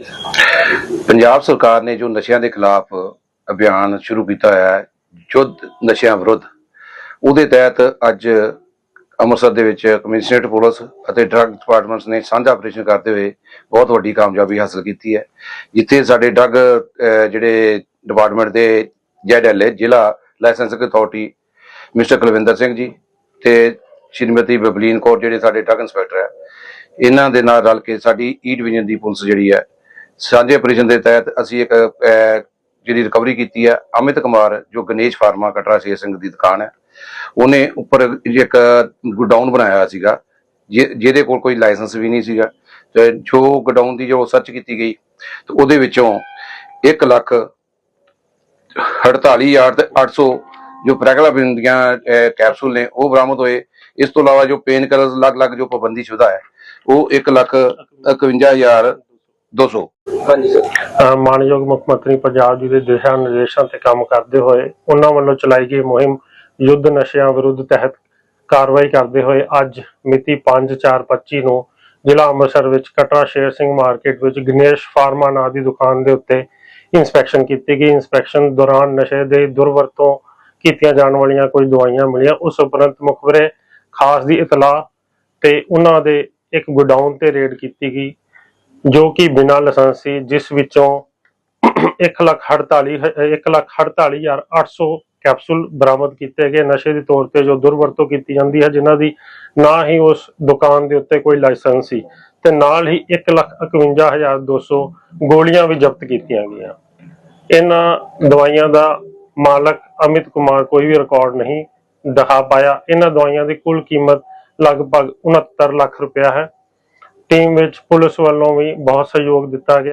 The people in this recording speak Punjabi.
ਪੰਜਾਬ ਸਰਕਾਰ ਨੇ ਜੋ ਨਸ਼ਿਆਂ ਦੇ ਖਿਲਾਫ ਅਭਿਆਨ ਸ਼ੁਰੂ ਕੀਤਾ ਹੈ ਯੁੱਧ ਨਸ਼ਿਆਂ ਵਿਰੁੱਧ, ਉਹਦੇ ਤਹਿਤ ਅੱਜ ਅੰਮ੍ਰਿਤਸਰ ਦੇ ਵਿੱਚ ਕਮਿਸ਼ਨਰੇਟ ਪੁਲਿਸ ਅਤੇ ਡਰੱਗ ਡਿਪਾਰਟਮੈਂਟਸ ਨੇ ਸਾਂਝਾ ਆਪਰੇਸ਼ਨ ਕਰਦੇ ਹੋਏ ਬਹੁਤ ਵੱਡੀ ਕਾਮਯਾਬੀ ਹਾਸਲ ਕੀਤੀ ਹੈ, ਜਿੱਥੇ ਸਾਡੇ ਡਰੱਗ ਜਿਹੜੇ ਡਿਪਾਰਟਮੈਂਟ ਦੇ ਜ਼ੈਡਐਲ ਜ਼ਿਲ੍ਹਾ licensing authority, mister Kulwinder Singh ji ਤੇ ਸ਼੍ਰੀਮਤੀ ਬਬਲੀਨ ਕੌਰ, ਜਿਹੜੇ ਸਾਡੇ ਡਰੱਗ ਇੰਸਪੈਕਟਰ ਹੈ, ਇਹਨਾਂ ਦੇ ਨਾਲ ਰਲ ਕੇ ਸਾਡੀ e ਈ ਡਿਵੀਜ਼ਨ ਦੀ ਪੁਲਿਸ ਜਿਹੜੀ ਹੈ ਸਾਂਝੇ ਆਪਰੇਸ਼ਨ ਦੇ ਤਹਿਤ ਅਸੀਂ ਇੱਕ ਜਿਹੜੀ ਰਿਕਵਰੀ ਕੀਤੀ ਹੈ, ਅਮਿਤ ਕੁਮਾਰ, ਜੋ ਗਣੇਸ਼ ਫਾਰਮਾ ਕਟਰਾ ਸੇ ਸਿੰਘ ਦੀ ਦੁਕਾਨ ਹੈ। ਉਹਨੇ ਉੱਪਰ ਇੱਕ ਗੋਡਾਊਨ ਬਣਾਇਆ ਸੀਗਾ ਜਿਹਦੇ ਕੋਲ ਕੋਈ ਲਾਇਸੈਂਸ ਵੀ ਨਹੀਂ ਸੀਗਾ, ਤੇ ਜੋ ਗੋਡਾਊਨ ਦੀ ਜੋ ਸਰਚ ਕੀਤੀ ਗਈ, ਤੇ ਉਹਦੇ ਵਿੱਚੋਂ 1 ਲੱਖ 48800 ਜੋ ਪ੍ਰੈਗਲਾਬਿਨ ਦੀਆਂ ਕੈਪਸੂਲ ਨੇ, ਉਹ ਬਰਾਮਦ ਹੋਏ। ਇਸ ਤੋਂ ਇਲਾਵਾ ਜੋ ਪੇਨ ਕਿਲਰਸ ਅਲੱਗ-ਅਲੱਗ ਜੋ ਪਾਬੰਦੀ ਸ਼ੁਦਾ ਹੈ, ਉਹ 1 ਲੱਖ 51000 200 ਮਾਨਯੋਗ ਮੁੱਖ ਮੰਤਰੀ ਪੰਜਾਬ ਜੀ ਦੇ ਦਿਸ਼ਾ ਨਿਰਦੇਸ਼ਾਂ ਤੇ ਕੰਮ ਕਰਦੇ ਹੋਏ ਉਹਨਾਂ ਵੱਲੋਂ ਚਲਾਈ ਗਈ ਮੁਹਿੰਮ ਯੁੱਧ ਨਸ਼ਿਆਂ ਵਿਰੁੱਧ ਤਹਿਤ ਕਾਰਵਾਈ ਕਰਦੇ ਹੋਏ ਅੱਜ ਮਿਤੀ 5/4/25 ਨੂੰ ਜ਼ਿਲ੍ਹਾ ਅੰਮ੍ਰਿਤਸਰ ਵਿੱਚ ਕਟਰਾ ਸ਼ੇਰ ਸਿੰਘ ਮਾਰਕੀਟ ਵਿੱਚ ਗਣੇਸ਼ ਫਾਰਮਾ ਨਾਂ ਦੀ ਦੁਕਾਨ ਦੇ ਉੱਤੇ ਇਨਸਪੈਕਸ਼ਨ ਕੀਤੀ ਗਈ। ਇਨਸਪੈਕਸ਼ਨ ਦੌਰਾਨ ਨਸ਼ੇ ਦੇ ਦੁਰਵਰਤੋਂ ਕੀਤੀਆਂ ਜਾਣ ਵਾਲੀਆਂ ਕੁਝ ਦਵਾਈਆਂ ਮਿਲੀਆਂ। ਉਸ ਉਪਰੰਤ ਮੁਖਬਰੇ ਖਾਸ ਦੀ ਇਤਲਾਹ ਤੇ ਉਹਨਾਂ ਦੇ ਇੱਕ ਗੋਡਾਊਨ ਤੇ ਰੇਡ ਕੀਤੀ ਗਈ। ਜੋ ਕਿ ਬਿਨਾਂ ਲਾਇਸੈਂਸ ਸੀ, ਜਿਸ ਵਿੱਚੋਂ 148800 ਕੈਪਸੂਲ ਬਰਾਮਦ ਕੀਤੇ ਗਏ। ਨਸ਼ੇ ਦੇ ਤੌਰ ਤੇ ਜੋ ਦੁਰਵਰਤੋਂ ਕੀਤੀ ਜਾਂਦੀ ਹੈ, ਜਿਨ੍ਹਾਂ ਦੀ ਨਾ ਹੀ ਉਸ ਦੁਕਾਨ ਦੇ ਉੱਤੇ ਕੋਈ ਲਾਇਸੈਂਸ ਸੀ ਤੇ ਨਾਲ ਹੀ 151200 ਗੋਲੀਆਂ ਵੀ ਜ਼ਬਤ ਕੀਤੀਆਂ ਗਈਆਂ। ਇਹਨਾਂ ਦਵਾਈਆਂ ਦਾ ਮਾਲਕ ਅਮਿਤ ਕੁਮਾਰ ਕੋਈ ਵੀ ਰਿਕਾਰਡ ਨਹੀਂ ਦਿਖਾ ਪਾਇਆ। ਇਹਨਾਂ ਦਵਾਈਆਂ ਦੀ ਕੁੱਲ ਕੀਮਤ ਲਗਭਗ 69 ਲੱਖ ਰੁਪਇਆ ਹੈ। ਟੀਮ ਵਿੱਚ ਪੁਲਿਸ ਵੱਲੋਂ ਵੀ ਬਹੁਤ ਸਹਿਯੋਗ ਦਿੱਤਾ ਗਿਆ।